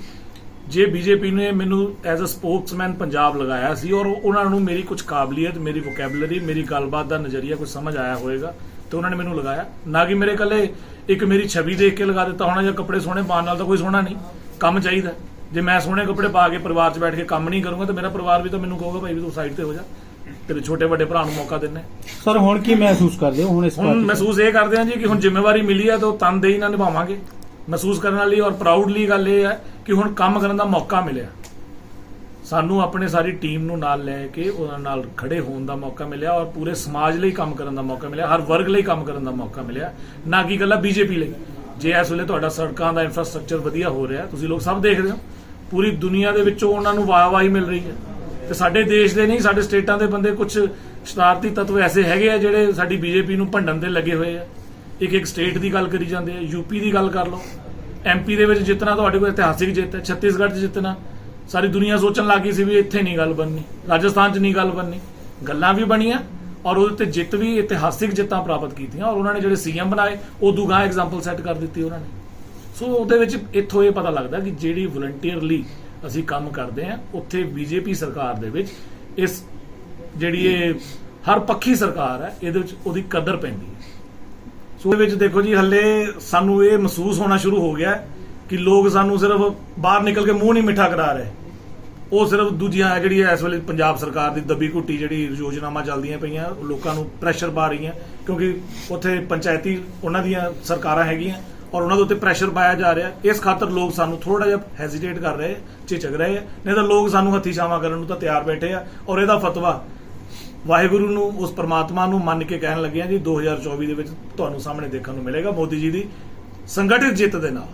[SPEAKER 5] ਜੇ ਬੀਜੇਪੀ ਨੇ ਮੈਨੂੰ ਐਜ਼ ਅ ਸਪੋਕਸਮੈਨ ਪੰਜਾਬ ਲਗਾਇਆ ਸੀ ਔਰ ਉਹਨਾਂ ਨੂੰ ਮੇਰੀ ਕੁਝ ਕਾਬਲੀਅਤ ਮੇਰੀ ਵੋਕੈਬਲਰੀ ਮੇਰੀ ਗੱਲਬਾਤ ਦਾ ਨਜ਼ਰੀਆ ਕੁਝ ਸਮਝ ਆਇਆ ਹੋਵੇਗਾ ਤੇ ਉਹਨਾਂ ਨੇ ਮੈਨੂੰ ਲਗਾਇਆ। ਨਾ ਕਿ ਮੇਰੇ ਕੱਲੇ ਇੱਕ ਮੇਰੀ ਛਵੀ ਦੇਖ ਕੇ ਲਗਾ ਦਿੱਤਾ ਹੋਣਾ ਜਾਂ ਕੱਪੜੇ ਸੋਹਣੇ ਪਾਉਣ ਨਾਲ ਤਾਂ ਕੋਈ ਸੋਹਣਾ ਨਹੀਂ ਕੰਮ ਚਾਹੀਦਾ ਜੇ ਮੈਂ ਸੋਹਣੇ ਕੱਪੜੇ ਪਾ ਕੇ ਪਰਿਵਾਰ 'ਚ ਬੈਠ ਕੇ ਕੰਮ ਨਹੀਂ ਕਰੂੰਗਾ ਤਾਂ ਮੇਰਾ ਪਰਿਵਾਰ ਵੀ ਤਾਂ ਮੈਨੂੰ ਕਹੂਗਾ ਭਾਈ ਵੀ ਤੂੰ ਸਾਈਡ ਤੇ ਹੋ ਜਾ ਤੇਰੇ ਛੋਟੇ ਵੱਡੇ ਭਰਾ ਨੂੰ ਮੌਕਾ ਦਿੰਨੇ
[SPEAKER 9] ਸਰ ਹੁਣ ਕੀ ਮਹਿਸੂਸ ਕਰਦੇ ਹੋ? ਹੁਣ ਇਸ
[SPEAKER 5] ਹੁਣ ਮਹਿਸੂਸ ਇਹ ਕਰਦੇ ਹਾਂ ਜੀ ਕਿ ਹੁਣ ਜ਼ਿੰਮੇਵਾਰੀ ਮਿਲੀ ਹੈ ਤਾਂ ਉਹ ਤਨਦੇਹੀ ਨਾਲ ਨਿਭਾਵਾਂਗੇ। ਮਹਿਸੂਸ ਕਰਨ ਵਾਲੀ ਔਰ ਪ੍ਰਾਊਡਲੀ ਗੱਲ ਇਹ ਹੈ ਕਿ ਹੁਣ ਕੰਮ ਕਰਨ ਦਾ ਮੌਕਾ ਮਿਲਿਆ। ਸਾਨੂੰ ਆਪਣੇ ਸਾਰੀ ਟੀਮ ਨੂੰ ਨਾਲ ਲੈ ਕੇ ਉਹਨਾਂ ਨਾਲ ਖੜੇ ਹੋਣ ਦਾ ਮੌਕਾ ਮਿਲਿਆ ਔਰ ਪੂਰੇ ਸਮਾਜ ਲਈ ਕੰਮ ਕਰਨ ਦਾ ਮੌਕਾ ਮਿਲਿਆ, ਹਰ ਵਰਗ ਲਈ ਕੰਮ ਕਰਨ ਦਾ ਮੌਕਾ ਮਿਲਿਆ। ਨਾ ਕਿ ਗੱਲਾਂ ਬੀਜੇਪੀ ਲਈ। ਜੇ ਇਸ ਵੇਲੇ ਤੁਹਾਡਾ ਸੜਕਾਂ ਦਾ ਇਨਫਰਾਸਟ੍ਰਕਚਰ ਵਧੀਆ ਹੋ ਰਿਹਾ, ਤੁਸੀਂ ਲੋਕ ਸਭ ਦੇਖ ਰਹੇ ਹੋ, ਪੂਰੀ ਦੁਨੀਆ ਦੇ ਵਿੱਚੋਂ ਉਹਨਾਂ ਨੂੰ ਵਾਹ ਵਾਹੀ ਮਿਲ ਰਹੀ ਹੈ। ਤੇ ਸਾਡੇ ਦੇਸ਼ ਦੇ ਨਹੀਂ, ਸਾਡੇ ਸਟੇਟਾਂ ਦੇ ਬੰਦੇ ਕੁਝ ਸ਼ਰਾਰਤੀ ਤੱਤਵ ਐਸੇ ਹੈਗੇ ਆ ਜਿਹੜੇ ਸਾਡੀ ਬੀਜੇਪੀ ਨੂੰ ਭੰਡਣ ਦੇ ਲੱਗੇ ਹੋਏ ਆ। ਇੱਕ ਇੱਕ ਸਟੇਟ ਦੀ ਗੱਲ ਕਰੀ ਜਾਂਦੇ ਆ ਯੂਪੀ ਦੀ ਗੱਲ ਕਰ ਲਓ ਐਮਪੀ ਦੇ ਵਿੱਚ ਜਿੱਤਣਾ ਤੁਹਾਡੇ ਕੋਲ ਇਤਿਹਾਸਿਕ ਜਿੱਤ ਹੈ, ਛੱਤੀਸਗੜ੍ਹ 'ਚ ਜਿੱਤਣਾ, ਸਾਰੀ ਦੁਨੀਆ ਸੋਚਣ ਲੱਗੀ ਸੀ ਵੀ ਇੱਥੇ ਨਹੀਂ ਗੱਲ ਬਣਨੀ, ਰਾਜਸਥਾਨ 'ਚ ਨਹੀਂ ਗੱਲ ਬਣਨੀ, ਗੱਲਾਂ ਵੀ ਬਣੀਆਂ ਔਰ ਉਹਦੇ ਤੇ ਜਿੱਤ ਵੀ ਇਤਿਹਾਸਿਕ ਜਿੱਤਾਂ ਪ੍ਰਾਪਤ ਕੀਤੀਆਂ ਔਰ ਉਹਨਾਂ ਨੇ ਜਿਹੜੇ ਸੀਐਮ ਬਣਾਏ, ਉਹ ਦੁਗਾ ਐਗਜ਼ਾਮਪਲ ਸੈੱਟ ਕਰ ਦਿੱਤੀ ਉਹਨਾਂ ਨੇ। ਸੋ ਉਹਦੇ ਵਿੱਚ ਇੱਥੋਂ ਇਹ ਪਤਾ ਲੱਗਦਾ ਕਿ ਜਿਹੜੀ ਵਲੰਟੀਅਰਲੀ ਅਸੀਂ ਕੰਮ ਕਰਦੇ ਆ ਉੱਥੇ ਬੀਜੇਪੀ ਸਰਕਾਰ ਦੇ ਵਿੱਚ ਇਸ ਜਿਹੜੀ ਇਹ ਹਰ ਪੱਖੀ ਸਰਕਾਰ ਹੈ, ਇਹਦੇ ਵਿੱਚ ਉਹਦੀ ਕਦਰ ਪੈਂਦੀ ਹੈ। ਸੋ ਇਹਦੇ ਵਿੱਚ ਦੇਖੋ ਜੀ, ਹੱਲੇ ਸਾਨੂੰ ਇਹ ਮਹਿਸੂਸ ਹੋਣਾ ਸ਼ੁਰੂ ਹੋ ਗਿਆ ਕਿ ਲੋਕ ਸਾਨੂੰ ਸਿਰਫ ਬਾਹਰ ਨਿਕਲ ਕੇ ਮੂੰਹ ਨਹੀਂ ਮਿੱਠਾ ਕਰਾ ਰਹੇ। ਉਹ ਸਿਰਫ ਦੂਜੀਆਂ ਜਿਹੜੀ ਇਸ ਵੇਲੇ ਪੰਜਾਬ ਸਰਕਾਰ ਦੀ ਦੱਬੀ ਘੁੱਟੀ ਜਿਹੜੀ ਯੋਜਨਾਵਾਂ ਚੱਲਦੀਆਂ ਪਈਆਂ, ਲੋਕਾਂ ਨੂੰ ਪ੍ਰੈਸ਼ਰ ਪਾ ਰਹੀਆਂ, ਕਿਉਂਕਿ ਉੱਥੇ ਪੰਚਾਇਤੀ ਉਹਨਾਂ ਦੀਆਂ ਸਰਕਾਰਾਂ ਹੈਗੀਆਂ ਔਰ ਉਹਨਾਂ ਦੇ ਉੱਤੇ ਪ੍ਰੈਸ਼ਰ ਪਾਇਆ ਜਾ ਰਿਹਾ। ਇਸ ਖਾਤਰ ਲੋਕ ਸਾਨੂੰ ਥੋੜਾ ਜਿਹਾ ਹੈਜ਼ਿਟੇਟ ਕਰ ਰਹੇ ਝਿਜਕ ਰਹੇ ਆ। ਨਹੀਂ ਤਾਂ ਲੋਕ ਸਾਨੂੰ ਹੱਥੀ ਛਾਵਾਂ ਕਰਨ ਨੂੰ ਤਾਂ ਤਿਆਰ ਬੈਠੇ ਆ ਔਰ ਇਹਦਾ ਫਤਵਾ ਵਾਹਿਗੁਰੂ ਨੂੰ, ਉਸ ਪ੍ਰਮਾਤਮਾ ਨੂੰ ਮੰਨ ਕੇ ਕਹਿਣ ਲੱਗੇ ਆ ਜੀ 2024 ਦੇ ਵਿੱਚ ਤੁਹਾਨੂੰ ਸਾਹਮਣੇ ਦੇਖਣ ਨੂੰ ਮਿਲੇਗਾ ਮੋਦੀ ਜੀ ਦੀ ਸੰਗਠਿਤ ਜਿੱਤ ਦੇ ਨਾਲ,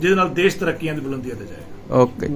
[SPEAKER 5] ਜਿਹਦੇ ਨਾਲ ਦੇਸ਼ ਤਰੱਕੀਆਂ ਦੀ ਬੁਲੰਦੀਆਂ ਤੇ ਜਾਏਗਾ।
[SPEAKER 7] ਓਕੇ।